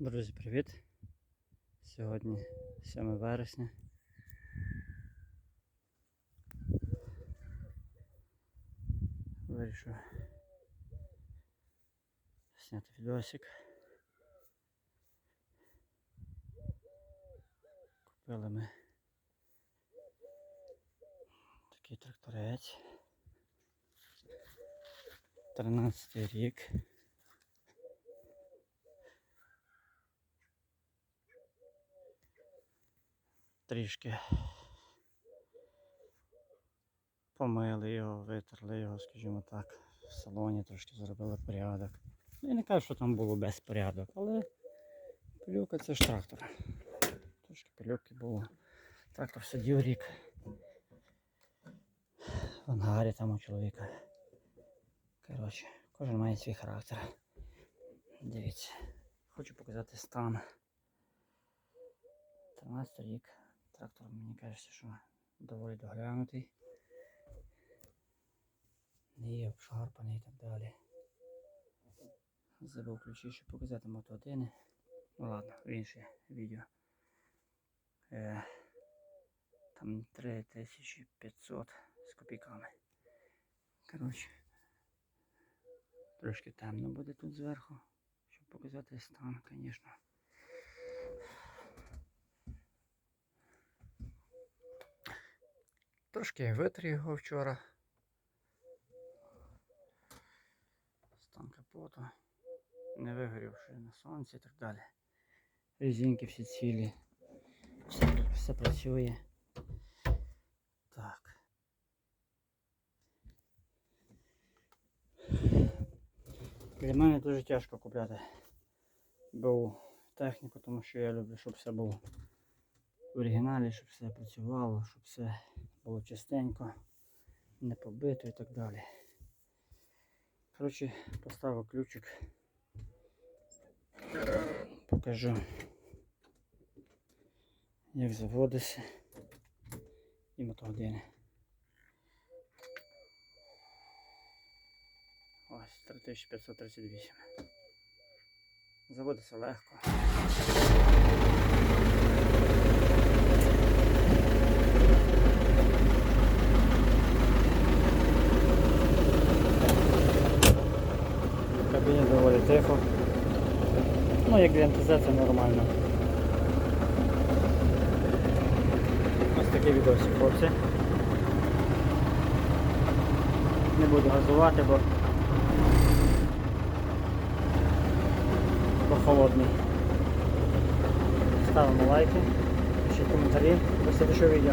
Друзі, привіт! Сьогодні 7 вересня. Вирішив зняти відосик. Купили ми такий тракторець. 13 рік. Трішки помили його, витерли його, скажімо так, в салоні трошки зробили порядок. Ну, я не кажу, що там було безпорядок, але пилюка це ж трактор. Трошки пилюки було. Трактор сидів рік. В ангарі там у чоловіка. Коротше, кожен має свій характер. Дивіться. Хочу показати стан. 13 рік. Трактор, мені кажеться, що доволі доглянутий. Не є обшарпаний і так далі. Забув ключі, щоб показати мотогодини. Ну ладно, в інше відео. Е, там 3500 з копійками. Коротше. Трошки темно буде тут зверху, щоб показати стан, звісно. Трошки витер його вчора. Стан капоту. Не вигорівши на сонці і так далі. Резинки всі цілі. Все, все працює. Так. Для мене дуже тяжко купляти БУ техніку, тому що я люблю, щоб все було в оригіналі, щоб все працювало, щоб все було чистенько, не побито і так далі. Коротше, поставив ключик. Покажу, як заводиться і мотогодини. Ось 3538. Заводиться легко. В кабіні доволі тихо. Ну, як для МТЗ це нормально. Ось такий відосик, хлопці. Не буду газувати, бо, бо холодний. Ставимо лайки, пишіть коментарі, до слідчого відео.